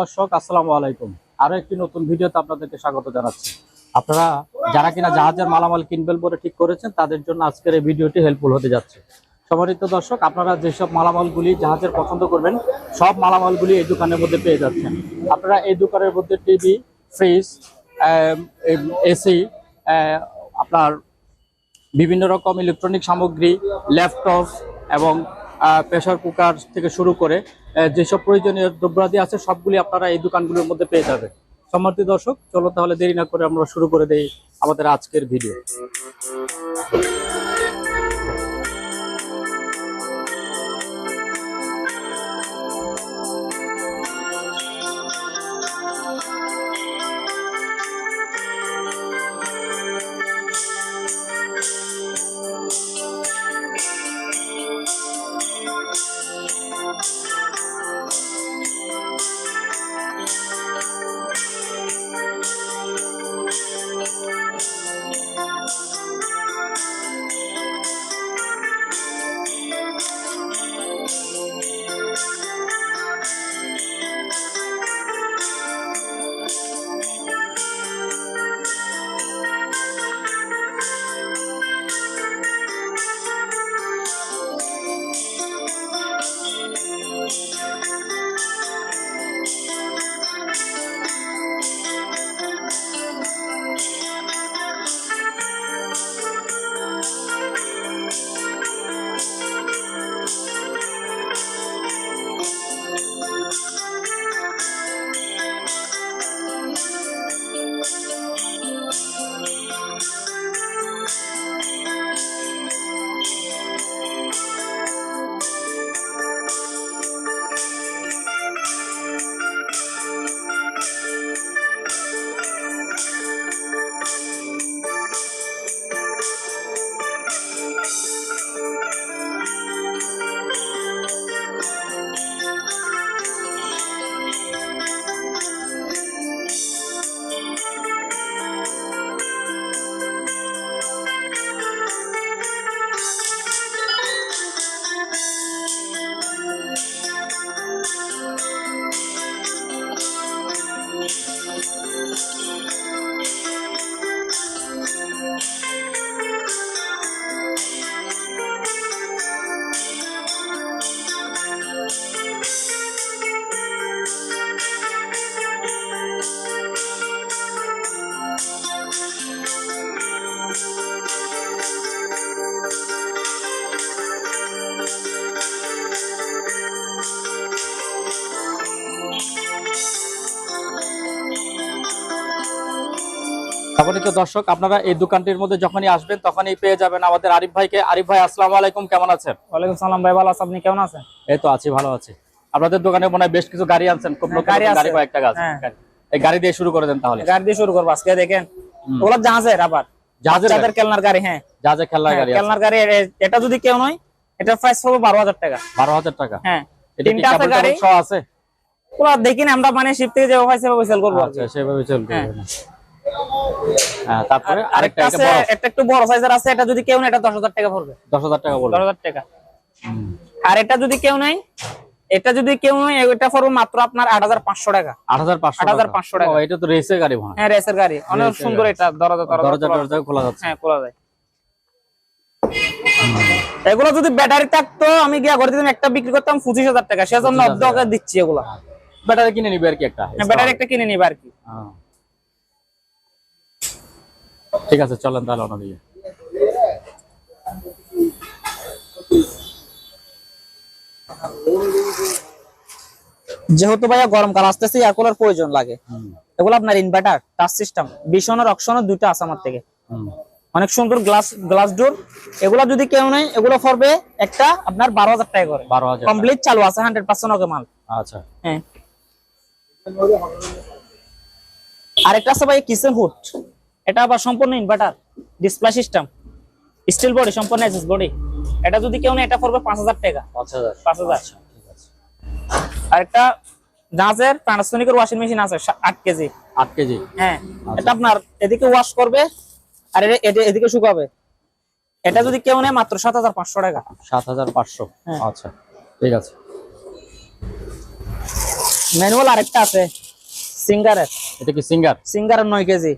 দর্শক, আসসালামু আলাইকুম। আরও একটি নতুন ভিডিওতে আপনাদেরকে স্বাগত জানাচ্ছি। আপনারা যারা কিনা জাহাজের মালামাল কিনবেন বলে ঠিক করেছেন, তাদের জন্য আজকের এই ভিডিওটি হেল্পফুল হতে যাচ্ছে। সম্মানিত দর্শক, আপনারা যেসব মালামালগুলি জাহাজের পছন্দ করবেন, সব মালামালগুলি এই দোকানের মধ্যে পেয়ে যাচ্ছেন। আপনারা এই দোকানের মধ্যে টিভি ফ্রিজ এসি আপনার বিভিন্ন রকম ইলেকট্রনিক সামগ্রী ল্যাপটপ এবং প্রেশার কুকার থেকে শুরু করে যেসব প্রয়োজনীয় দ্রব্যাদি আছে, সবগুলি আপনারা এই দোকানগুলোর মধ্যে পেয়ে যাবেন। সম্মানিত দর্শক, চলো তাহলে দেরি না করে আমরা শুরু করে দেই আমাদের আজকের ভিডিও সম্মানিত দর্শক আপনারা এই দোকানটির মধ্যে যখনই আসবেন তখনই পেয়ে যাবেন আমাদের আরিফ ভাইকে। আরিফ ভাই আসসালামু আলাইকুম কেমন আছেন? ওয়ালাইকুম সালাম ভাই ভালো আছেন আপনি? কেমন আছেন? এই তো আছি ভালো আছি। আপনাদের দোকানে মনে হয় বেশ কিছু গাড়ি আনছেন খুব হ্যাঁ, নতুন গাড়ি আছে। গাড়ি কয়েকটা গাছ। হ্যাঁ। এই গাড়ি দিয়ে শুরু করে দেন তাহলে। গাড়ি দিয়ে শুরু করব আজকে দেখেন। ওগুলো জাহাজের আবার। জাহাজের গাড়ি? খেলনার গাড়ি হ্যাঁ। জাহাজের খেলনার হ্যাঁ, গাড়ি আছে। খেলনার গাড়ি এটা যদি কেউ নয় এটা প্রাইস হবে বারো হাজার টাকা। বারো হাজার টাকা? হ্যাঁ। এটা তিনটা আছে গাড়ি। আছে? ওগুলো দেখি আমরা মানে শিপ থেকে যে অফার সেভাবে সেল করব আচ্ছা সেভাবে চলবে হ্যাঁ। হ্যাঁ তারপরে আরেকটা একটা একটু বড় সাইজের আছে এটা যদি কেউ এটা দশ হাজার টাকা পড়বে। দশ হাজার টাকা বলব দশ হাজার টাকা। আর এটা যদি কেউ এটা যদি কেউ এটা পড়বে মাত্র আপনার আট হাজার পাঁচশো টাকা। আট হাজার পাঁচশো 8,500 টাকা। ও, এটা তো রেসের গাড়ি হ্যাঁ। রেসের গাড়ি। অনেক সুন্দর। এটা দরজা দরজা দরজা খোলা- খোলা যাচ্ছে। হ্যাঁ খোলা যায়। এগুলো যদি ব্যাটারি থাকতো আমি গিয়া করে দিতাম একটা বিক্রি করতাম পঁচিশ হাজার টাকা। সেজন্য 25,000 অর্ধ দিচ্ছি এগুলো। ব্যাটারি কিনে নিবে আর কি একটা। ব্যাটারি একটা কিনে নিবে আর কি। হ্যাঁ। ঠিক আছে চলেন তাহলে ওনা দিয়ে যেহেতু ভাইয়া গরমকাল আসতেছে এয়ার কুলার প্রয়োজন লাগে। এগুলো আপনার ইনভার্টার টাচ সিস্টেম বিশনের অকশনের দুইটা আছে আমার থেকে। অনেক সুন্দর গ্লাস গ্লাস ডোর এগুলো যদি কেউ নেই এগুলো পড়বে একটা আপনার বারো হাজার টাকা করে। বারো হাজার কমপ্লিট চালু আছে হান্ড্রেড পার্সেন্ট ওকে মাল। আচ্ছা। হ্যাঁ। আরেকটা আছে ভাই কিচেন হুড এটা আবার সম্পূর্ণ inverter display system steel body সম্পূর্ণ এসএস বডি এটা যদি কেউ নেই এটা পড়বে পাঁচ হাজার টাকা। পাঁচ হাজার। আচ্ছা, ঠিক আছে। আরেকটা জাহাজের প্যানাসোনিকের ওয়াশিং মেশিন আছে আট কেজি। আট কেজি। হ্যাঁ এটা আপনার এদিকে ওয়াশ করবে আর এটা- এটা এদিকে শুকাবে। এটা যদি কেউ নেয় মাত্র সাত হাজার পাঁচশো টাকা। সাত হাজার পাঁচশো। হ্যাঁ। আচ্ছা ঠিক আছে। ম্যানুয়াল আরেকটা আছে। সিঙ্গারের? এটা কি সিঙ্গার? সিঙ্গারের নয় কেজি।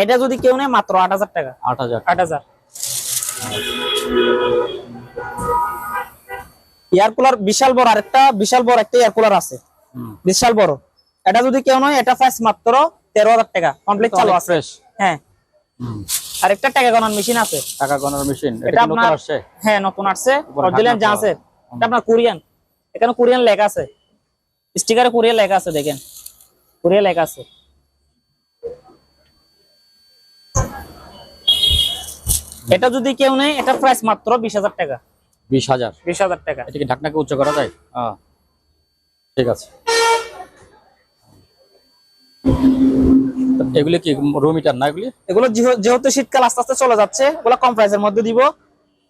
এটা যদি কেউ নেয় মাত্র আট হাজার টাকা। আট হাজার আট হাজার। এয়ার কুলার বিশাল বড় আরেকটা বিশাল বড় একটা এয়ার কুলার আছে। বিশাল বড়। এটা যদি কেউ নয় এটা প্রাইস মাত্র তেরো হাজার টাকা। কমপ্লিট চালু আছে। হ্যাঁ। আরেকটা টাকা গণার মেশিন আছে। টাকা গণার মেশিন এটা আপনার হ্যাঁ নতুন আসছে। অরিজিনাল ঢাকনা জাহাজের এটা আপনার কোরিয়ান এখানে কোরিয়ান লেখা আছে। স্টিকারে কোরিয়ান লেখা আছে দেখেন। কোরিয়ান লেখা আছে। এটা যদি কেউ নেই এটা প্রাইস মাত্র বিশ হাজার টাকা। বিশ হাজার। বিশ হাজার টাকা। এটা কি ঢাকনাকে উচ্চ করা যায়? ঠিক আছে। এগুলি কি রুম মিটার না এগুলি? এগুলো যেহ- যেহেতু শীতকাল আস্তে আস্তে চলে যাচ্ছে ওগুলো কম প্রাইসের মধ্যে দিব।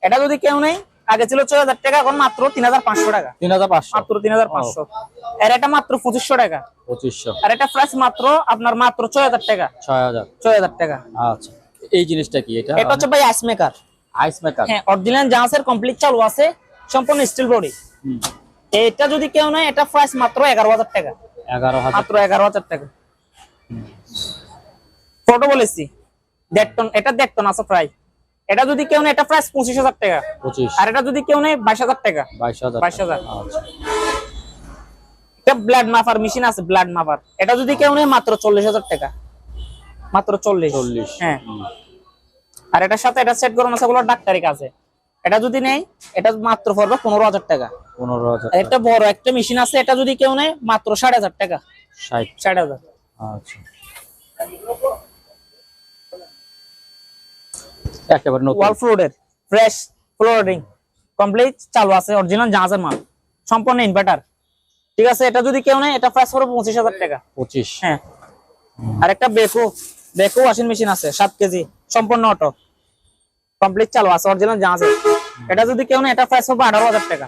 এটা যদি কেউ নেই আগে ছিল ছয় হাজার টাকা এখন মাত্র তিন হাজার পাঁচশো টাকা। তিন হাজার পাঁচশো। মাত্র তিন হাজার পাঁচশো। আর এটা মাত্র পঁচিশশো টাকা। পঁচিশশো। আর এটা প্রাইস মাত্র আপনার মাত্র ছয় হাজার টাকা। ছয় হাজার। ছয় হাজার টাকা। আচ্ছা। এই জিনিসটা কি এটা? এটা হচ্ছে ভাই আইস মেকার আইস মেকার হ্যাঁ অরিজিনাল জাহাজের কমপ্লিট চালু আছে সম্পূর্ণ স্টিল বডি এটা যদি কেউ নেয় এটা প্রাইস মাত্র এগারো হাজার টাকা। এগারো হাজার। মাত্র এগারো হাজার টাকা। ফটো বলেছি। দেড় টন এটা দেড় টন আছে প্রায়। এটা যদি কেউ নেয় এটা প্রাইস পঁচিশ হাজার টাকা। আর এটা যদি কেউ নেয় বাইশ হাজার টাকা। বাইশ হাজার বাইশ হাজার। আচ্ছা। এটা ব্লাড মাফার মেশিন আছে ব্লাড মাফার এটা যদি কেউ নেয় মাত্র চল্লিশ হাজার টাকা। মাত্র চল্লিশ। চল্লিশ। হ্যাঁ। আর এটার সাথে এটা সেট করানো আছে ডাক্তারি কাছে। এটা যদি নেই এটা মাত্র পড়বে পনেরো হাজার টাকা। পনেরো হাজার একটা বড় একটা মেশিন আছে এটা যদি কেউ নেয় মাত্র ষাট হাজার টাকা। ষাট। ষাট হাজার। আচ্ছা। একেবারে নতুন। ওয়াল ফ্লোরের ফ্রেশ ফ্লোরিং কমপ্লিট চালু আছে অরিজিনাল জাহাজের মাল সম্পূর্ণ ইনভার্টার ঠিক আছে এটা যদি কেউ নেয় এটা প্রাইস পড়বে পঁচিশ হাজার টাকা। পঁচিশ। হ্যাঁ। আর একটা বেকো বেকো ওয়াশিং মেশিন আছে সাত কেজি সম্পূর্ণ অটো কমপ্লিট চালু আছে অরিজিনাল জাহাজের এটা যদি কেউ নেয় এটা প্রাইস পড়বে আঠারো হাজার টাকা।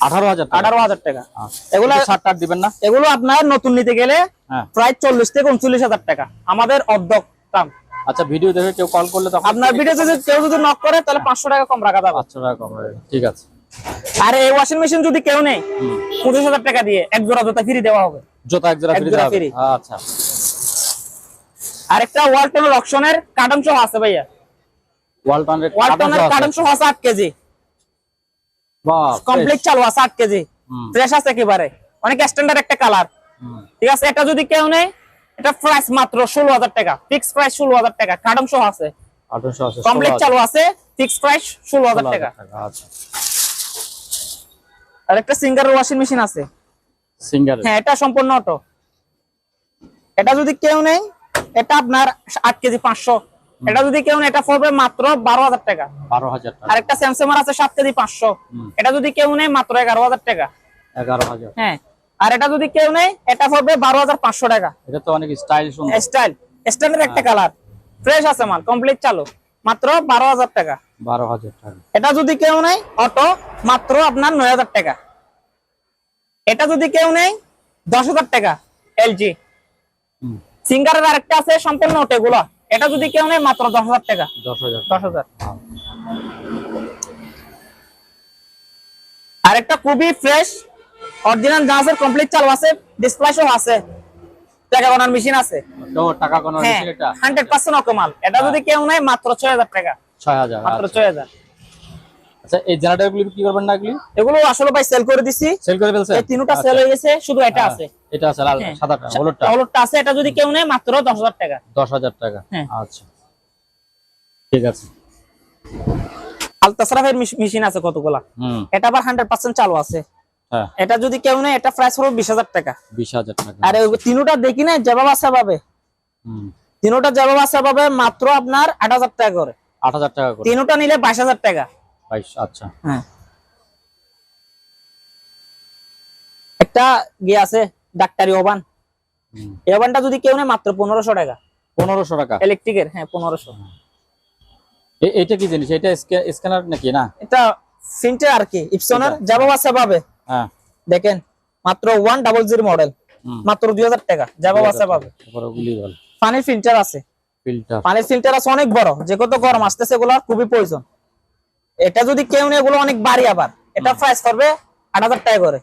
আঠারো হাজার আঠারো হাজার টাকা। আচ্ছা। এগুলা একটু দিবেন না? এগুলো আপনার নতুন নিতে গেলে হ্যাঁ। প্রায় চল্লিশ থেকে উনচল্লিশ হাজার টাকা। আমাদের অর্ধক দাম। আচ্ছা ভিডিও দেখে কেউ কল করলে তখন আপনার ভিডিও যদি কেউ যদি নক করে তাহলে পাঁচশো টাকা কম রাখা যাবে। পাঁচশো টাকা কম। ঠিক আছে। আর এই ওয়াশিং মেশিন যদি কেউ পঁচিশ হাজার টাকা দিয়ে এক জোড়া জুতা ফ্রি দেওয়া হবে। জোতা এক জোড়া ফ্রি দেওয়া হবে। আচ্ছা। আর একটা ওয়ালটনের অপশনের কার্টন সহ আছে ভাইয়া। ওয়ালটনের ওয়ালটনের কার্টন সহ আছে। আট কেজি। বাহ কমপ্লিট চালু আছে আট কেজি। ফ্রেশ আছে একেবারে। অনেক স্ট্যান্ডার্ড একটা কালার। ঠিক আছে এটা যদি কেউ নেই এটা প্রাইস মাত্র ষোলো হাজার টাকা। ফিক্স প্রাইস ষোলো হাজার টাকা। কার্টন সহ আছে। আঠারোশো আছে কমপ্লিট চালু আছে। ফিক্স প্রাইস ষোলো হাজার টাকা আচ্ছা। আর একটা সিঙ্গার ওয়াশিং মেশিন আছে। সিঙ্গার হ্যাঁ এটা সম্পূর্ণ অটো এটা যদি কেউ নেই এটা আপনার আট কেজি পাঁচশো। এটা যদি কেউ নেই এটা পড়বে মাত্র বারো হাজার টাকা। বারো হাজার টাকা। আর একটা স্যামসাং আছে সাত কেজি পাঁচশো। এটা যদি কেউ নেই মাত্র এগারো হাজার টাকা। এগারো হাজার হ্যাঁ। আর এটা যদি কেউ নেই এটা পড়বে বারো হাজার পাঁচশো টাকা। এটা তো অনেক স্টাইল স্টাইল স্ট্যান্ডার্ড একটা কালার। ফ্রেশ আছে মাল কমপ্লিট চালু। মাত্র বারো হাজার টাকা। বারো হাজার টাকা। এটা যদি কেউ নেই অটো মাত্র আপনার নয় হাজার টাকা। এটা যদি কেউ নেই দশ হাজার টাকা এলজি। সিঙ্গারের আরেকটা আছে সম্পূর্ণ ওটা এগুলো এটা যদি কেউ নেই মাত্র দশ হাজার টাকা। দশ হাজার। দশ হাজার। আরেকটা খুবই ফ্রেশ অরিজিনাল জাহাজের কমপ্লিট চালু আছে ডিসপ্লে সহ আছে টাকা বানার মেশিন আছে। তো টাকা হ্যাঁ মেশিন এটা? হান্ড্রেড পার্সেন্ট অকমাল এটা যদি কেউ নেই মাত্র ছয় হাজার টাকা। ছয় হাজার মাত্র আচ্ছা। ছয় হাজার। আচ্ছা এই জেনারেটর গুলি বিক্রি করবেন না এগুলি? এগুলো আসলে ভাই সেল করে দিছি। সেল করে ফেলছেন এই তিনটা আচ্ছা। সেল হয়ে গেছে শুধু এটা আছে। এটা আছে লাল হ্যাঁ। সাদাটা হলুদটা। হলুদটা আছে এটা যদি কেউ নেয় মাত্র দশ হাজার টাকা। দশ হাজার টাকা। হ্যাঁ। আচ্ছা। ঠিক আছে। আলতাসরাফের মেশিন আছে কতগুলা? হুম। এটা আবার হান্ড্রেড পার্সেন্ট চালু আছে। হ্যাঁ এটা যদি কেউ নেয় এটা প্রাইস হলো বিশ হাজার টাকা। বিশ হাজার টাকা। আর তিনোটা দেখি না জবাব আছে পাবে তিনোটা জবাব আছে পাবে মাত্র আপনার আট হাজার টাকা করে। আট হাজার টাকা করে। তিনোটা নিলে বাইশ হাজার টাকা। বাইশ আচ্ছা। হ্যাঁ। একটা গিয়ে আছে ডাক্তারি ওভান। এই ওভানটা যদি কেউ নেয় মাত্র পনেরোশো টাকা। পনেরোশো টাকা। ইলেকট্রিকের হ্যাঁ পনেরোশো। এটা কি জিনিস? এটা স্ক্যানার নাকি? না। এটা ফিন্টার আর কি ইপসনের। জবাব আছে পাবে হ্যাঁ দেখেন মাত্র ওয়ান ডাবল জিরো মডেল মাত্র দুই হাজার টাকা জবাব আছে পাবে। পানির ফিল্টার আছে। পানির ফিল্টার আছে অনেক বড় যে কত গরম আসতেছে এগুলো খুবই প্রয়োজন। এটা যদি কেউ নেই এগুলো অনেক বাড়ি আবার। এটা প্রাইস করবে আট হাজার টাকা করে।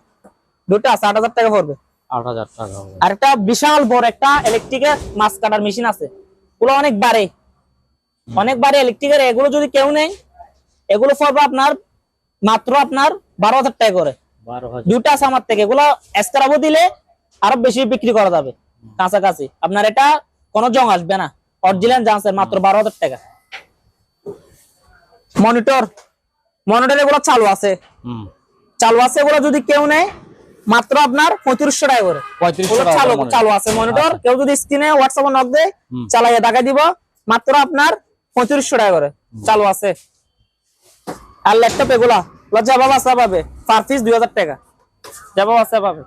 দুটো আছে আট হাজার টাকা পড়বে হবে। আর একটা বিশাল বড় একটা ইলেকট্রিকের মাছ কাটার মেশিন আছে। ওগুলো অনেক বাড়ে। অনেক বাড়ে ইলেকট্রিকের এগুলো যদি কেউ নেই এগুলো পড়বে আপনার মাত্র আপনার বারো হাজার টাকা করে। দুটা আছে আমার থেকে এগুলো এসকারাবো দিলে আরও বেশি বিক্রি করা যাবে কাছাকাছি। আপনার এটা কোনো জং আসবে না অরিজিনাল জানসের মাত্র বারো হাজার টাকা। মনিটর মনিটর এগুলো চালু আছে। চালু আছে এগুলো যদি কেউ নেয় মাত্র আপনার পঁয়ত্রিশশো টাকা করে। চালু চালু আছে মনিটর কেউ যদি স্ক্রিনে হোয়াটসঅ্যাপে নক দেয় চালাইয়া টাকা দিব মাত্র আপনার পঁয়ত্রিশশো টাকা করে। চালু আছে। আর ল্যাপটপ এগুলা যাবা বাসা পাবে। পার পিস দুই হাজার টাকা। যাবা বাসা পাবে।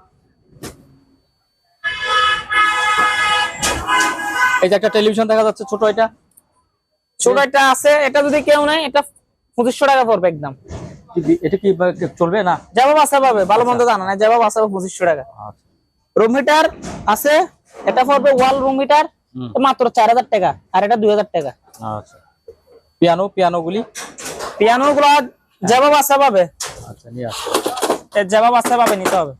এই যে একটা টেলিভিশন দেখা যাচ্ছে ছোট এটা। ছোট একটা আছে এটা যদি কেউ নেয় এটা পঁচিশশো টাকা পড়বে একদম। এটা কি চলবে না? যাবা বাসা পাবে ভালো মন্দ জানা না যাবা বাসা পাবে পঁচিশশো টাকা। আচ্ছা। রুম হিটার আছে এটা পড়বে ওয়াল রুম হিটার মাত্র চার হাজার টাকা আর এটা দুই হাজার টাকা। আচ্ছা। পিয়ানো পিয়ানো গুলি? পিয়ানো গুলা যাবা বাসা পাবে? আচ্ছা নিয়ে আসো। বাসা পাবে নিতে হবে।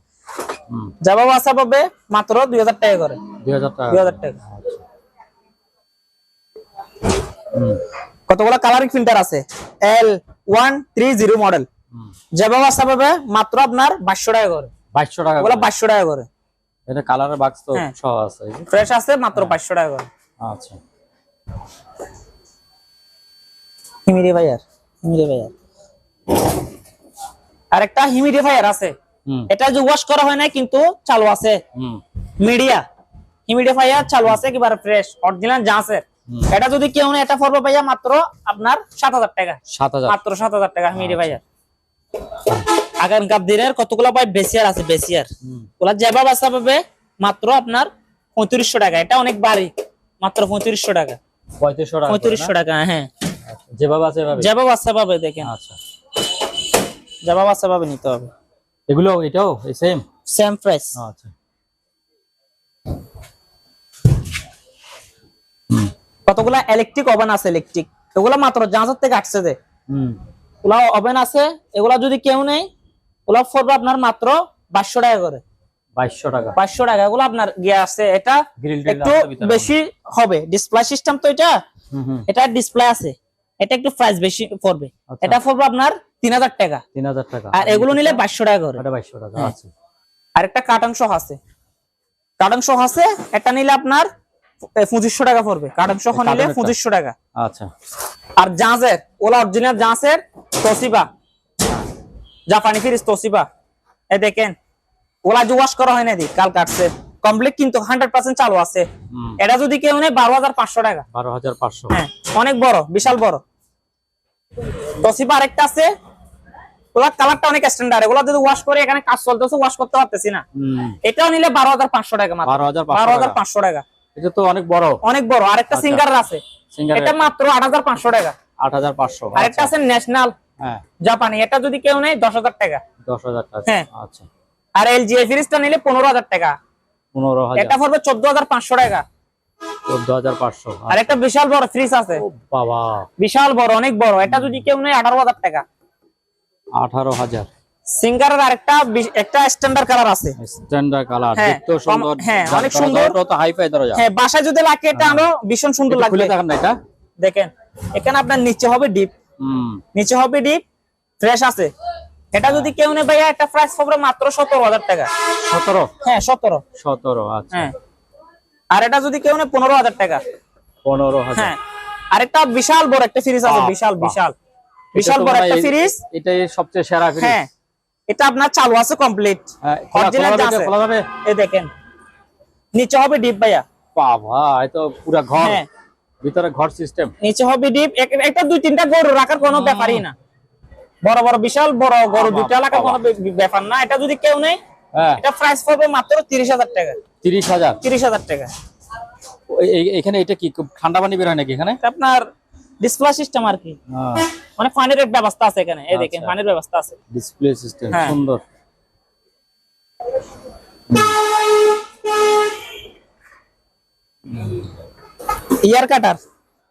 যাবা বাসা পাবে মাত্র দুই হাজার টাকা করে। দুই হাজার টাকা। দুই হাজার টাকা। কতগুলো কালারিং ফিল্টার আছে? L one three zero model হুম। যাবা বাসা পাবে মাত্র আপনার বাইশশো টাকা করে। বাইশশো টাকা ওগুলো করে। বাইশশো টাকা করে। এটা কালারের বাক্স তো হ্যাঁ। সহ আছে ফ্রেশ আছে মাত্র বাইশশো টাকা করে। আচ্ছা। হিমিডিফায়ার আর একটা হিমিডিফায়ার আছে। এটা যে ওয়াশ করা হয় না কিন্তু চালু আছে। মিডিয়া হিমিডিফায়ার চালু আছে একেবারে ফ্রেশ অরিজিনাল জাঁসের হুম। এটা যদি কেউ নেয় এটা পড়বে ভাইয়া মাত্র আপনার সাত হাজার টাকা। সাত হাজার। মাত্র সাত হাজার টাকা হিমিডিফায়ার আগামীকার দিনের কতগুলো পাই বেসিয়ার আছে? বেসিয়ার। ওগুলা যেভাবে বাসা পাবে মাত্র আপনার পঁয়ত্রিশশো টাকা। এটা অনেক বাড়ি। মাত্র পঁয়ত্রিশশো টাকা। পঁয়ত্রিশশো টাকা পঁয়ত্রিশশো না? টাকা হ্যাঁ। আচ্ছা, যেভাবে আছে এভাবে যেভাবে বাসা পাবে দেখেন। আচ্ছা। যেভাবে বাসা পাবে নিতে হবে। এগুলো এটাও এই সেম সেম প্রাইস আচ্ছা। কতগুলা ইলেকট্রিক ওভেন আছে ইলেকট্রিক এগুলা মাত্র জাহাজের থেকে আসছে যে। হুম। ওগুলা ওভেন আছে এগুলা যদি কেউ নেই ওগুলা পড়বে আপনার মাত্র বাইশশো টাকা করে। বাইশশো টাকা। বাইশশো টাকা এগুলো আপনার গিয়ে আছে এটা একটু বেশি হবে। ডিসপ্লে সিস্টেম তো এটা হুম হুম। এটা ডিসপ্লে আছে। এটা একটু প্রাইস বেশি পড়বে। আচ্ছা। এটা পড়বে আপনার তিন হাজার টাকা। তিন হাজার টাকা। আর এগুলো নিলে বাইশশো টাকা করে। বাইশশো টাকা আর একটা সহ আছে। সহ আছে এটা নিলে আপনার পঁচিশশো টাকা পড়বে। এই নিলে পঁচিশশো টাকা। আচ্ছা। আর জাহাজের ওলা অরিজিনাল জাহাজের তোসিবা। জাপানি ফিরিস তোসিবা। এ দেখেন ওলা যে ওয়াশ করা হয় না দি কাল কাটছে। কমপ্লিট কিন্তু হান্ড্রেড পার্সেন্ট চালু আছে। এটা যদি কেউ নেয় বারো হাজার পাঁচশো টাকা। বারো হাজার পাঁচশো। হ্যাঁ অনেক বড় বিশাল বড়। তোসিবা আরেকটা আছে। ওলা কালারটা অনেক স্ট্যান্ডার্ড ওগুলা যদি ওয়াশ করে এখানে কাজ চলতেছে ওয়াশ করতে পারতেছি না। এটাও নিলে বারো হাজার পাঁচশো টাকা মাত্র। বারো হাজার পাঁচশো টাকা। এটা তো অনেক বড়। অনেক বড় আরেকটা আচ্ছা। সিঙ্গার আছে। এটা মাত্র আট হাজার পাঁচশো টাকা। আট হাজার পাঁচশো আরেকটা আছে ন্যাশনাল হ্যাঁ। জাপানি এটা যদি কেউ নেয় দশ হাজার টাকা। দশ হাজার টাকা হ্যাঁ। আচ্ছা আর এলজি ফ্রিজটা নিলে পনেরো হাজার টাকা। পনেরো হাজার। এটা পড়বে চোদ্দ হাজার পাঁচশো টাকা। আর একটা বিশাল বড় ফ্রিজ আছে। বাবা। বিশাল বড় অনেক বড়। এটা যদি কেউ নেয় আঠারো হাজার টাকা। আঠারো হাজার। সিঙ্গারের আরেকটা একটা স্ট্যান্ডার্ড কালার আছে। স্ট্যান্ডার্ড কালার হ্যাঁ, দেখতেও সুন্দর। হ্যাঁ, অনেক সুন্দর। তো হাইফাই দরজা হ্যাঁ বাসায় যদি লাগে এটা আরও ভীষণ সুন্দর খুলে লাগবে। দেখেন না এটা। দেখেন এখানে আপনার নিচে হবে ডিপ হুম। নিচে হবে ডিপ ফ্রেশ আছে। এটা যদি কেউ নেয় ভাইয়া একটা প্রাইস পড়বে মাত্র সতেরো হাজার টাকা। সতেরো? হ্যাঁ সতেরো। সতেরো আচ্ছা। হ্যাঁ। আর এটা যদি কেউ নেয় পনেরো হাজার টাকা। পনেরো হ্যাঁ। আরেকটা বিশাল বড় একটা সিরিজ আছে বিশাল বিশাল। বিশাল বড় একটা এই- ফ্রিজ এটাই সবচেয়ে সেরা হ্যাঁ। এটা আপনার চালু আছে কমপ্লিট হ্যাঁ, আছে। এই দেখেন। নিচে হবে ডিপ ভাইয়া। বাবা এ তো পুরা ঘর। হ্যাঁ। ভিতরে ঘর সিস্টেম নিচে হবে ডিপ। একটা দুই তিনটা গরু রাখার কোনো ব্যাপারই না। বড় বড় বিশাল বড় গরু বাবা, দুইটা রাখার কোনো ব্যাপার না। এটা যদি কেউ নেই হ্যাঁ। এটা প্রাইস পড়বে মাত্র তিরিশ হাজার টাকা। তিরিশ হাজার? তিরিশ হাজার টাকা। এখানে এটা কি ঠান্ডা পানি বের হয় নাকি এখানে? আপনার ডিসপ্লে সিস্টেম আর কি। মানে পানির ব্যবস্থা আছে এখানে। এই দেখেন আচ্ছা। পানির ব্যবস্থা আছে। ডিসপ্লে সিস্টেম হ্যাঁ। সুন্দর। ইয়ার কাটার।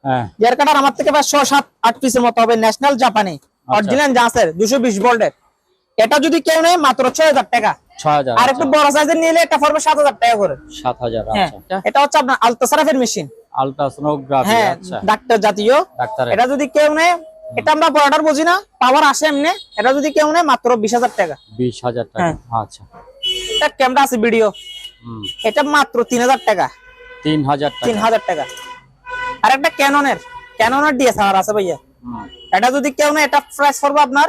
হ্যাঁ। ইয়ার কাটার আমার থেকে প্রায় ছ সাত আট পিসের মতো হবে ন্যাশনাল জাপানি। অরিজিনাল জাসের দুশো বিশ ভোল্টের এটা যদি কেউ নেয় মাত্র ছয় হাজার টাকা। ছয় হাজার আর একটু বড় সাইজের নিলে এটা পড়বে টাকা করে। হ্যাঁ আচ্ছা। এটা হচ্ছে আপনার আলতাসারাফের মেশিন আলট্রাসোনোগ্রাফি হ্যাঁ আচ্ছা। ডাক্তার জাতীয়। ডাক্তার এটা যদি কেউ নেয় এটা আমরা বড়টার বুঝি না পাওয়ার আসে এমনি। এটা যদি কেউ নেয় মাত্র বিশ হাজার টাকা। বিশ হাজার টাকা হ্যাঁ। আচ্ছা। এটা ক্যামেরা আছে ভিডিও এটা মাত্র তিন হাজার টাকা। তিন হাজার তিন টাকা হাজার টাকা। আর একটা ক্যাননের ক্যাননের ডিএসএলআর আছে ভাইয়া। এটা যদি কেউ নেয় এটা প্রাইস পড়বে আপনার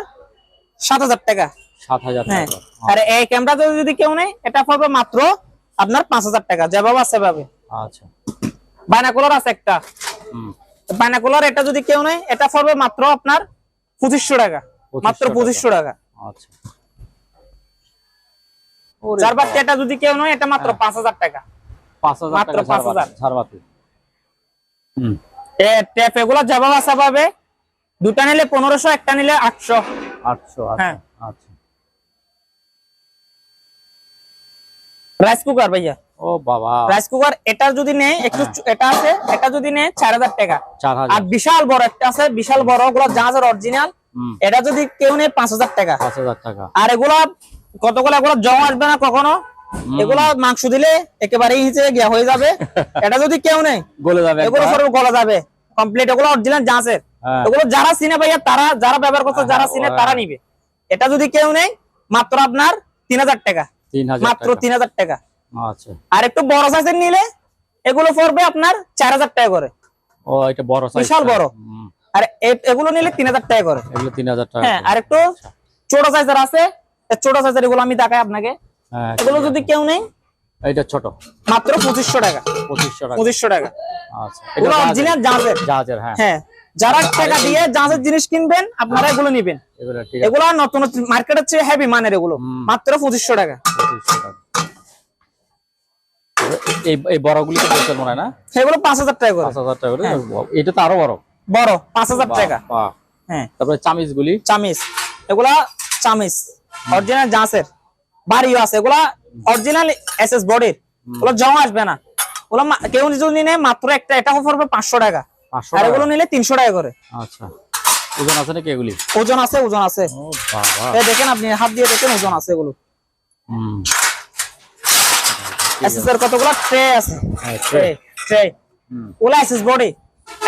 সাত হাজার টাকা। সাত হাজার হ্যাঁ। টাকা। আর এই যদি কেউ নেয় এটা পড়বে মাত্র আপনার পাঁচ হাজার টাকা যেভাবে আছে সেভাবে। আচ্ছা। বাইনাকুলার আছে একটা। হুম। বাইনাকুলার এটা যদি কেউ নেয় এটা পড়বে মাত্র আপনার পঁচিশশো টাকা। মাত্র টাকা। পঁচিশশো টাকা। আচ্ছা। এটা যদি কেউ নয় এটা মাত্র পাঁচ হাজার টাকা। পাঁচ হাজার মাত্র টাকা 5,000 ঝাড়বাতি হুম। ট্যাপ এগুলো যেভাবে আছে সেভাবে দুটা নিলে পনেরোশো একটা নিলে আটশো। আটশো হ্যাঁ। আচ্ছা আচ্ছা। রাইস কুকার ভাইয়া। ও বাবা। রাইস কুকার এটা যদি নেই একটু হ্যাঁ। এটা আছে এটা যদি নেই চার হাজার টাকা। আর বিশাল বড় একটা আছে বিশাল বড় ওগুলো জাহাজের অরিজিনাল এটা যদি কেউ নেই পাঁচ হাজার টাকা। পাঁচ হাজার টাকা। আর এগুলা কতগুলো এগুলো জং আসবে না কখনো? এগুলা মাংস দিলে একেবারে হিচে গিয়া হয়ে যাবে। এটা যদি কেউ নেই গলে যাবে এগুলো। সব গলা যাবে। কমপ্লিট এগুলো অরিজিনাল জাহাজের। হ্যাঁ। এগুলো যারা চিনে ভাইয়া তারা যারা ব্যবহার করছে যারা হ্যাঁ, চিনে তারা নিবে। এটা যদি কেউ নেই মাত্র আপনার তিন হাজার টাকা। মাত্র তিন হাজার টাকা। আচ্ছা। আর একটু বড় সাইজের নিলে এগুলো পড়বে আপনার চার হাজার টাকা করে। ও এটা বড় সাইজ বিশাল বড়। আর এগুলো নিলে তিন হাজার টাকা করে। এগুলো তিন হাজার টাকা হ্যাঁ আর একটু ছোট সাইজের আছে। ছোট সাইজের এগুলো আমি দেখাই আপনাকে। হ্যাঁ এগুলো যদি কেউ নেই এটা ছোট। মাত্র পঁচিশশো টাকা। পঁচিশশো টাকা। পঁচিশশো টাকা। আচ্ছা। অরিজিনাল জাহাজের জাহাজের হ্যাঁ। হ্যাঁ। যারা টাকা দিয়ে জাহাজের জিনিস কিনবেন আপনারা এগুলো নিবেন। এগুলো নতুন মার্কেটের চেয়ে হেভি মানের এগুলো। মাত্র পঁচিশশো টাকা। এই এই বড়গুলি তো মনে না? সেগুলো পাঁচ হাজার টাকা করে। পাঁচ হাজার টাকা করে। এটা তো আরও বড়। বড় পাঁচ হাজার টাকা। হ্যাঁ। তারপরে চামিচ। গুলি চামিচ। এগুলা চামিচ অরিজিনাল বাড়িও আছে। এগুলা অরিজিনাল এস এস বডির ওগুলো জমা আসবে না। ওগুলো কেউ যদি নেয় মাত্র একটা এটা পড়বে পাঁচশো টাকা। আর এগুলো নিলে তিনশো টাকা করে। আচ্ছা। ওজন আছে নাকি এগুলি? ওজন আছে ওজন আছে। ও বাবা। এই দেখেন আপনি হাত দিয়ে দেখেন ওজন আছে এগুলো। হুম। এস এস এর কতগুলো? ট্রে আছে। হ্যাঁ, ট্রে। ট্রে ওগুলো এস এস বডি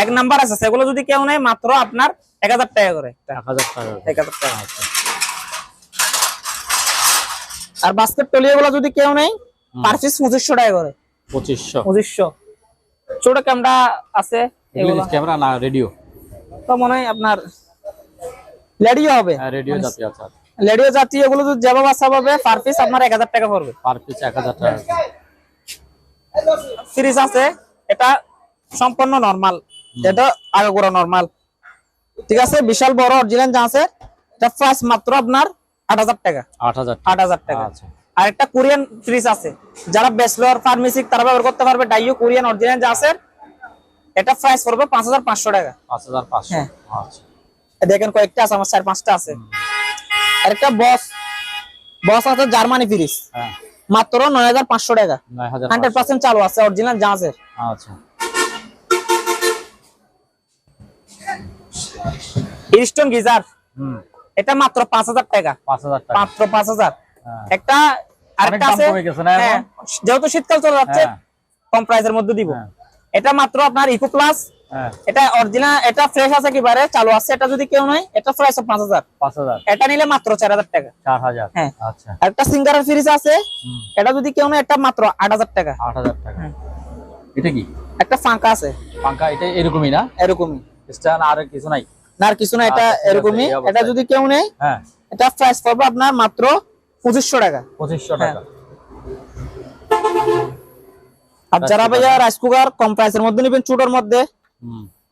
এক নাম্বার আছে সেগুলো যদি কেউ নেয় মাত্র আপনার এক হাজার টাকা করে। এক হাজার টাকা এক হাজার টাকা। আর বাস্কেট টলিয়াগুলো যদি কেউ নেই পার পিস পঁচিশশো টাকা করে। পঁচিশশো। পঁচিশশো। ছোট ক্যামেরা আছে এগুলো ক্যামেরা না রেডিও তো মনে হয় আপনার লেডিও হবে। হ্যাঁ রেডিও জাতীয় আছে লেডিও জাতীয় এগুলো যদি যেভাবে আসা হবে পার পিস আপনার এক হাজার টাকা পড়বে। পার পিস এক হাজার টাকা। সিরিজ আছে এটা সম্পূর্ণ নরমাল এটা আগে নরমাল ঠিক আছে বিশাল বড় অরিজিনাল যা আছে এটা প্রাইস মাত্র আপনার আট হাজার টাকা। আট হাজার আট হাজার টাকা। আচ্ছা। আর একটা কোরিয়ান ফ্রিজ আছে যারা ব্যাচলর ফার্মেসিক তারা ব্যবহার করতে পারবে। ডাইও কোরিয়ান অরিজিনাল যা আছে এটা প্রাইস পড়বে পাঁচ হাজার পাঁচশো টাকা। পাঁচ হাজার পাঁচশো। হ্যাঁ। আচ্ছা। দেখেন কয়েকটা আছে আমার চার পাঁচটা আছে। আর একটা বস বস আছে জার্মানি ফ্রিজ হ্যাঁ। মাত্র নয় হাজার পাঁচশো টাকা। নয় হাজার হান্ড্রেড পাঁচশো। পার্সেন্ট চালু আছে অরিজিনাল জাহাজের আচ্ছা। ইস্টন গিজার হুম। এটা মাত্র পাঁচ হাজার টাকা। পাঁচ হাজার টাকা। মাত্র পাঁচ হাজার। হ্যাঁ। একটা আরেকটা আছে? হ্যাঁ, যেহেতু শীতকাল চলে যাচ্ছে হ্যাঁ। কম প্রাইসের মধ্যে দিব। হ্যাঁ। এটা মাত্র আপনার ইকো প্লাস হ্যাঁ। এটা অরিজিনাল এটা ফ্রেশ আছে একেবারে চালু আছে। এটা যদি কেউ নাই এটা প্রাইস পাঁচ হাজার। পাঁচ হাজার। এটা নিলে মাত্র চার হাজার টাকা। চার হাজার। হ্যাঁ। আচ্ছা। একটা সিঙ্গারের ফ্রিজ আছে। এটা যদি কেউ নয় এটা মাত্র আট হাজার টাকা। আট হাজার টাকা। হ্যাঁ। এটা কি? একটা ফাঁকা আছে। পাঙ্খা এটা এরকমই না? এরকমই। স্ট্যান্ড আর কিছু নাই? না আর কিছু না এটা আচ্ছা, এরকমই। এটা যদি কেউ নেই হ্যাঁ। এটা প্রাইস পড়বে আপনার মাত্র পঁচিশশো টাকা। পঁচিশশো হ্যাঁ। টাকা আর যারা ভাইয়া রাইস কুকার কম প্রাইসের মধ্যে নেবেন ছোটোর মধ্যে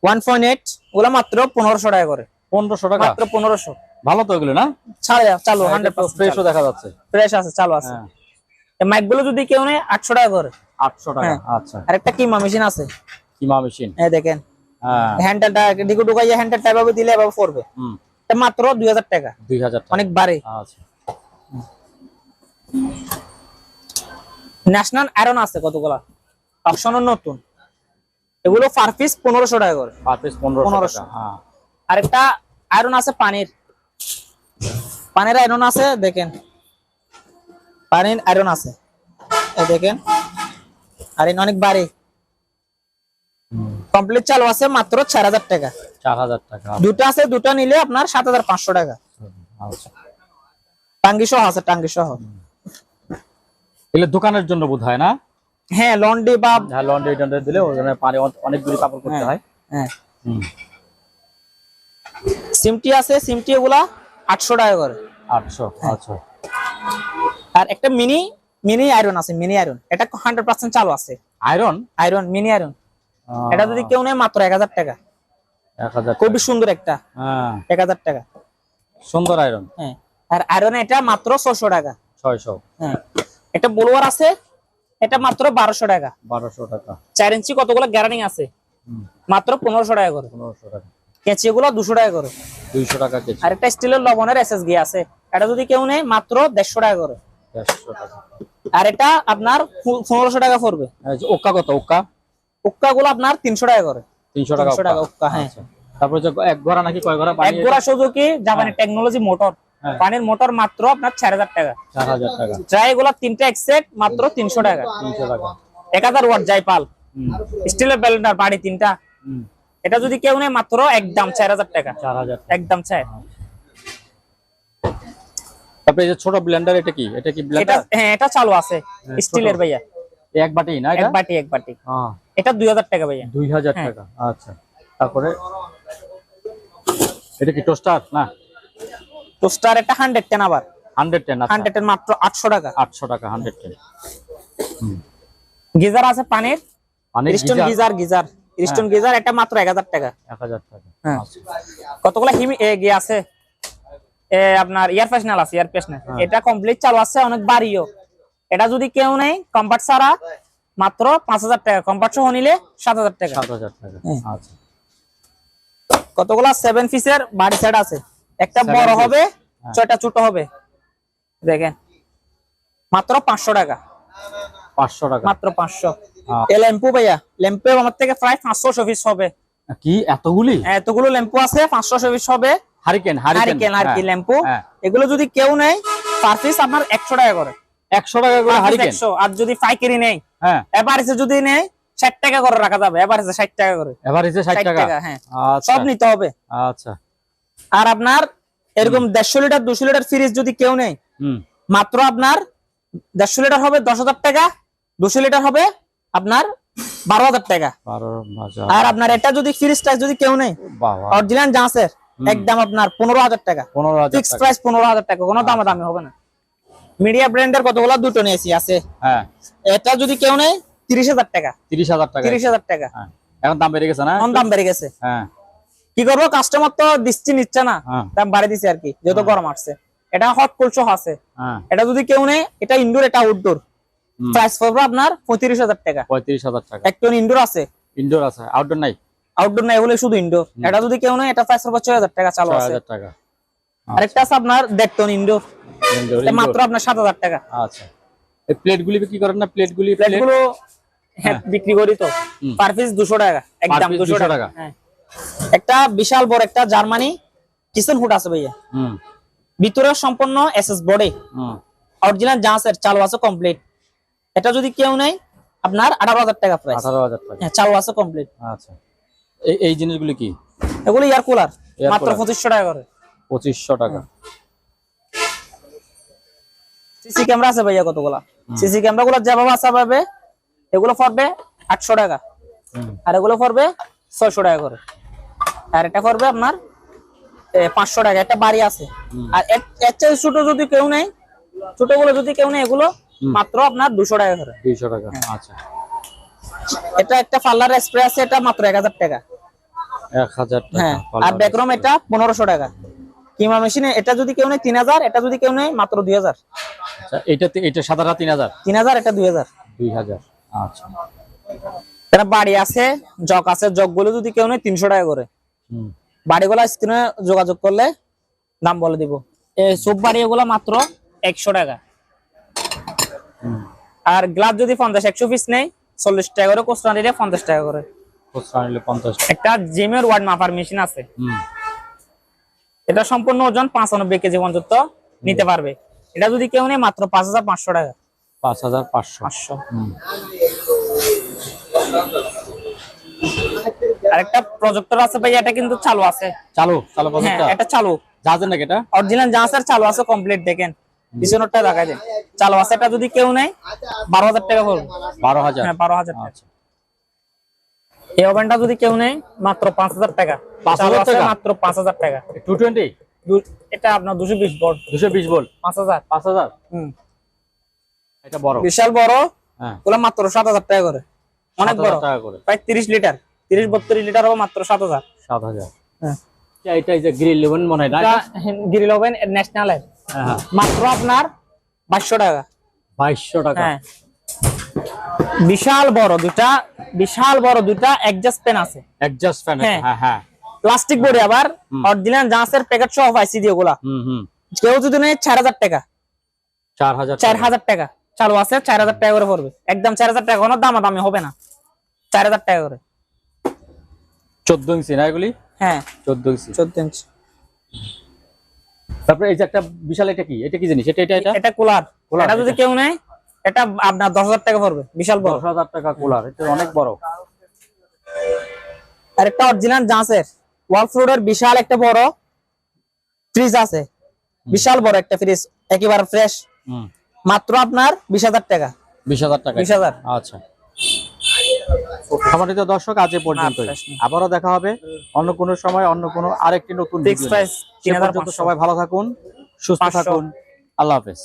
ওয়ান পয়েন্ট এইট ওগুলো মাত্র পনেরোশো টাকা করে। পনেরোশো টাকা? মাত্র পনেরোশো। ভালো তো এগুলো না? ছাড়ে চালু হান্ড্রেড ফ্রেশও দেখা যাচ্ছে। ফ্রেশ আছে চালু আছে। হ্যাঁ। মাইকগুলো যদি কেউ নেই আটশো টাকা করে। আটশো টাকা হ্যাঁ। আচ্ছা। আর একটা কিমা মেশিন আছে। কিমা মেশিন এই দেখেন। হ্যাঁ। হ্যান্ডেলটা ডিগু ঢুকাইয়ে হ্যান্ডেলটা এভাবে দিলে এভাবে পড়বে। এটা মাত্র দুই হাজার টাকা। দুই হাজার অনেক বাড়ে। আচ্ছা। ন্যাশনাল আয়রন আছে কতগুলা? অপশন নতুন। এগুলো পার পিস পনেরোশো টাকা করে। পার পিস পনেরোশো হ্যাঁ। আরেকটা আয়রন আছে পানির। পানির আয়রন আছে দেখেন। পানির আয়রন আছে। এই দেখেন। আয়রন অনেক বাড়ি। কমপ্লিট চালু আছে মাত্র চার হাজার টাকা। চার হাজার টাকা। দুটো আছে দুটো নিলে আপনার সাত হাজার পাঁচশো টাকা। আচ্ছা। টাঙ্গি সহ আছে টাঙ্গি সহ এগুলো দোকানের জন্য বোধ হয় না? হ্যাঁ লন্ডি বা হ্যাঁ লন্ড্রি টন্ড্রি দিলে ওখানে পানি অনেক- অনেকগুলি কাপড় করতে হয় হ্যাঁ। সিমটি আছে সিমটি এগুলা আটশো টাকা করে। আটশো আচ্ছা আর একটা মিনি মিনি আয়রন আছে মিনি আয়রন এটা হান্ড্রেড পার্সেন্ট চালু আছে। আয়রন আয়রন মিনি আয়রন এটা যদি কেউ নেয় মাত্র এক হাজার টাকা। খুবই সুন্দর একটা। হ্যাঁ। এক হাজার টাকা। সুন্দর আয়রন হ্যাঁ। আর আয়রন এটা মাত্র ছশো টাকা। ছয়শো। হ্যাঁ। এটা ব্লোয়ার আছে এটা মাত্র বারোশো টাকা। বারোশো টাকা। চার ইঞ্চি কতগুলো গ্যারানিং আছে? মাত্র পনেরোশো টাকা করে। পনেরোশো টাকা। কেঁচি গুলো দুশো টাকা করে। দুইশো টাকা আর একটা স্টিলের লবণের এস এস গিয়ে আছে। এটা যদি কেউ নেয় মাত্র দেড়শো টাকা করে। আর এটা আপনার পনেরোশো টাকা পড়বে। কত? গুলো আপনার তিনশো টাকা করে। তিনশো টাকা 300 টাকা ওক্কা, হ্যাঁ। আচ্ছা। তারপরে এক ঘোড়া নাকি কয় ঘোড়া? এক গোড়া সুজুকি জাপানি টেকনোলজি মোটর। পানির মোটর মাত্র আপনার চার হাজার টাকা। চার হাজার টাকা। এগুলো তিনটা একসেট মাত্র তিনশো টাকা। তিনশো টাকা। এক হাজার ওয়াট জাইপাল স্টিলের ব্যালেন্ডার বাড়ি তিনটা। এটা যদি কেউ নেয় মাত্র একদম চার হাজার টাকা। চার হাজার। একদম চার। তারপরে যে ছোট ব্লেন্ডার এটা কি? এটা কি ব্লেন্ডার হ্যাঁ এটা চালু আছে হ্যাঁ, স্টিলের ভাইয়া। এক বাটি না এক বাটি এক বাটি। হ্যাঁ। এটা দুই হাজার টাকা ভাইয়া। দুই হাজার হ্যাঁ। টাকা। আচ্ছা। তারপরে? এটা কি টোস্টার না। টোস্টার এটা হান্ড্রেড টেন আবার। হান্ড্রেড টেন হান্ড্রেড টেন মাত্র আটশো টাকা। আটশো টাকা হান্ড্রেড টেন গিজার আছে পানির? রিস্টন গিজার? গিজার রিস্টন গিজার এটা মাত্র এক হাজার টাকা। এক হাজার টাকা হ্যাঁ। আচ্ছা। কতগুলো হিমি গিয়ে আছে? এ আপনার এয়ার ফ্রেশনার আছে এয়ার ফ্রেশনার হ্যাঁ। এটা কমপ্লিট চালু আছে অনেক বাড়িও। এটা যদি কেউ নেই কম্পার্ট ছাড়া মাত্র পাঁচ হাজার টাকা। কম্পার্ট সহ নিলে সাত হাজার টাকা। সাত হাজার টাকা হ্যাঁ। আচ্ছা। কতগুলা সেভেন পিসের বাড়ি সেট আছে? একটা বড় হবে হ্যাঁ। ছয়টা ছোট হবে। দেখেন মাত্র পাঁচশো টাকা। পাঁচশো টাকা। মাত্র পাঁচশো। আহ, এ ল্যাম্পু ভাইয়া ল্যাম্পু আমার থেকে প্রায় পাঁচশো পিস হবে। কি? এতগুলি? এতগুলো ল্যাম্পু আছে পাঁচশো পিস হবে। Hurricane hurricane. আর কি হ্যাঁ, ল্যাম্পু। হ্যাঁ। এগুলো যদি কেউ নেয় পার পিস আপনার একশো টাকা করে। একশো টাকা করে হারিকেন? 100, আর যদি পাইকারি নেই হ্যাঁ। এভারেজে যদি নেয় ষাট টাকা করে রাখা যাবে এভারেজে ষাট টাকা করে। এভারেজে ষাট টাকা। টাকা হ্যাঁ। আচ্ছা। সব নিতে হবে। আচ্ছা। আর আপনার এরকম দেড়শো লিটার দুশো লিটার ফ্রিজ যদি কেউ নেই মাত্র আপনার দেড়শো লিটার হবে দশ হাজার টাকা দুশো লিটার হবে আপনার বারো হাজার টাকা। আর আপনার এটা যদি ফ্রিজটা যদি কেউ নেই অরিজিনাল জাঁসের একদম আপনার পনেরো হাজার টাকা। ফিক্স প্রাইস পনেরো হাজার টাকা কোনো দামা দামি হবে না। মিডিয়া ব্র্যান্ডের কতগুলো দুটো নিয়েছি আছে? হ্যাঁ। এটা যদি কেউ নেই তিরিশ হাজার টাকা। তিরিশ হাজার টাকা। তিরিশ হাজার টাকা। হ্যাঁ। এখন দাম বেড়ে গেছে না? এখন দাম বেড়ে গেছে। হ্যাঁ। কি করব? কাস্টমার তো দিচ্ছি নিচ্ছে না। হ্যাঁ। দাম বাড়িয়ে দিছে আর কি যেহেতু গরম আসছে। এটা হট কোল্ড আছে। হ্যাঁ। এটা যদি কেউ নেই এটা ইনডোর এটা আউটডোর প্রাইস পড়বে আপনার পঁয়ত্রিশ হাজার টাকা। পঁয়ত্রিশ হাজার টাকা। একটা ইনডোর আছে। ইনডোর আছে আউটডোর নাই? আউটডোর নাই এগুলো শুধু ইনডোর এটা যদি কেউ নেই এটা প্রাইস পড়বে ছয় হাজার টাকা চালু আছে। টাকা। আরেকটা আছে আপনার দেড় টন ইনডোর মাত্র আপনার সাত হাজার টাকা। আচ্ছা। এই প্লেট গুলি বিক্রি করেন না? প্লেট গুলি প্লেট প্লেটগুলো হ্যাঁ। বিক্রি করি তো। পার পিস দুশো টাকা একদম দুশো 200 টাকা। টাকা। হ্যাঁ। একটা বিশাল বড় একটা জার্মানি কিচেন হুড আছে ভাইয়া। হুম। ভিতরে সম্পূর্ণ এসএস বডি অরিজিনাল জাহাজের চালু আছে কমপ্লিট এটা যদি কেউ নেই আপনার আঠারো হাজার টাকা প্রাইস আঠারো হাজার টাকা। হ্যাঁ চালু আছে কমপ্লিট আচ্ছা। এই এই জিনিসগুলি কি? এগুলো এয়ার কুলার মাত্র পঁচিশশো টাকা করে। পঁচিশশো টাকা। সিসি ক্যামেরা আছে ভাইয়া কতগুলা? সিসি ক্যামেরা গুলো যেভাবে আসা পাবে এগুলো পড়বে আটশো টাকা। আর এগুলো পড়বে ছয়শো টাকা করে। আর এটা করবে আপনার পাঁচশো টাকা একটা বাড়ি আছে। আর এর এর চেয়ে ছোট যদি কেউ নেই ছোটগুলো যদি কেউ নেই এগুলো মাত্র আপনার দুশো টাকা করে। দুইশো টাকা আচ্ছা। এটা একটা পার্লার স্প্রে আছে এটা মাত্র এক হাজার টাকা। এক হাজার হ্যাঁ আর ব্যাকরম এটা পনেরোশো টাকা। কিমা মেশিনে এটা যদি কেউ নেই তিন হাজার এটা যদি কেউ নেই মাত্র দুই হাজার। আচ্ছা এটা এটা সাদাটা তিন হাজার? তিন হাজার এটা দুই হাজার। দুই হাজার আচ্ছা। এটা বাড়ি আছে জগ আছে জগগুলো যদি কেউ নেই তিনশো টাকা করে। বাড়িগুলো স্ক্রিনে যোগাযোগ করলে দাম বলে দিব। এই সব বাড়ি এগুলো মাত্র একশো টাকা। আর গ্লাস যদি পঞ্চাশ একশো পিস নেই চল্লিশ টাকা করে কোস্টা নিলে পঞ্চাশ টাকা করে। একটা জিমের ওয়ার্ড মাপার মেশিন আছে। এটা সম্পূর্ণ ওজন পাঁচানব্বই কেজি পর্যন্ত নিতে পারবে। এটা যদি কেউ নেই মাত্র পাঁচ হাজার পাঁচশো টাকা। পাঁচ হাজার পাঁচশো। পাঁচশো। আরেকটা প্রজেক্টর আছে ভাই এটা কিন্তু চালু আছে। চালু চালু হ্যাঁ বাজারটা এটা চালু। জাহাজের নাকি এটা? অরিজিনাল জাহাজের চালু আছে কমপ্লিট দেখেন। পিছনেরটা দেখাই দেন চালু আছে এটা যদি কেউ বারো হাজার টাকা পড়বে বারো হাজার? হ্যাঁ বারো হাজার টাকা। আচ্ছা। এই ওভেনটা যদি কেউ নেই মাত্র পাঁচ হাজার টাকা। 5,000 চালু টাকা? মাত্র পাঁচ হাজার টাকা। টু টোয়েন্টি এটা আপনার দুশো বিশ বট দুশো বিশ বল পাঁচ হাজার। পাঁচ হাজার? হুম। এটা বড়। বিশাল বড়। হ্যাঁ। ওগুলো মাত্র সাত হাজার টাকা করে। অনেক বড়। প্রায় তিরিশ লিটার। তিরিশ বত্রিশ লিটার হবে মাত্র সাত হাজার। সাত হাজার। হ্যাঁ। এটা- এটা এই যে গ্রিল লেমন মনে হয়? গ্রিল ওভেন ন্যাশনালের হ্যাঁ হ্যাঁ। মাত্র আপনার বাইশশো টাকা। বাইশশো টাকা। হ্যাঁ। বিশাল বড় দুটা বিশাল বড় দুটা অ্যাডজাস্ট পেন আছে। অ্যাডজাস্ট ফ্যান হ্যাঁ। হ্যাঁ হ্যাঁ। প্লাস্টিক বডি আবার অরিজিনাল জাহাজের প্যাকেট সহ পাইছি দিয়ে ওগুলা। হুম হুম। কেউ যদি নেই চার হাজার টাকা। চার হাজার চার টাকা। হাজার টাকা। চালু আছে চার হাজার টাকা করে পড়বে। একদম চার হাজার টাকা কোনো দামা দামি হবে না। চার হাজার টাকা করে। চোদ্দ ইঞ্চি না এগুলি? হ্যাঁ। চোদ্দ ইঞ্চি। চোদ্দ ইঞ্চি। তারপরে এই যে একটা বিশাল এটা কি? এটা কি জিনিস? এটা এটা এটা? এটা কুলার। এটা যদি কেউ নেয় এটা আপনার দশ হাজার টাকা পড়বে। বিশাল বড়। দশ হাজার টাকা কুলার এটা অনেক বড়। আর একটা অরিজিনাল জাঁচের। ওয়াল ফ্লোরের বিশাল একটা বড় ফ্রিজ আছে। বিশাল বড় একটা ফ্রিজ একেবারে ফ্রেশ হুম। মাত্র আপনার বিশ হাজার টাকা। বিশ হাজার টাকা। বিশ হাজার। আচ্ছা। সম্মানিত দর্শক আজ এ পর্যন্তই। প্রশ্ন। আবারও দেখা হবে অন্য কোনো সময় অন্য কোনো আরেকটি নতুন পর্যন্ত সবাই ভালো থাকুন সুস্থ থাকুন। আল্লাহ হাফেজ।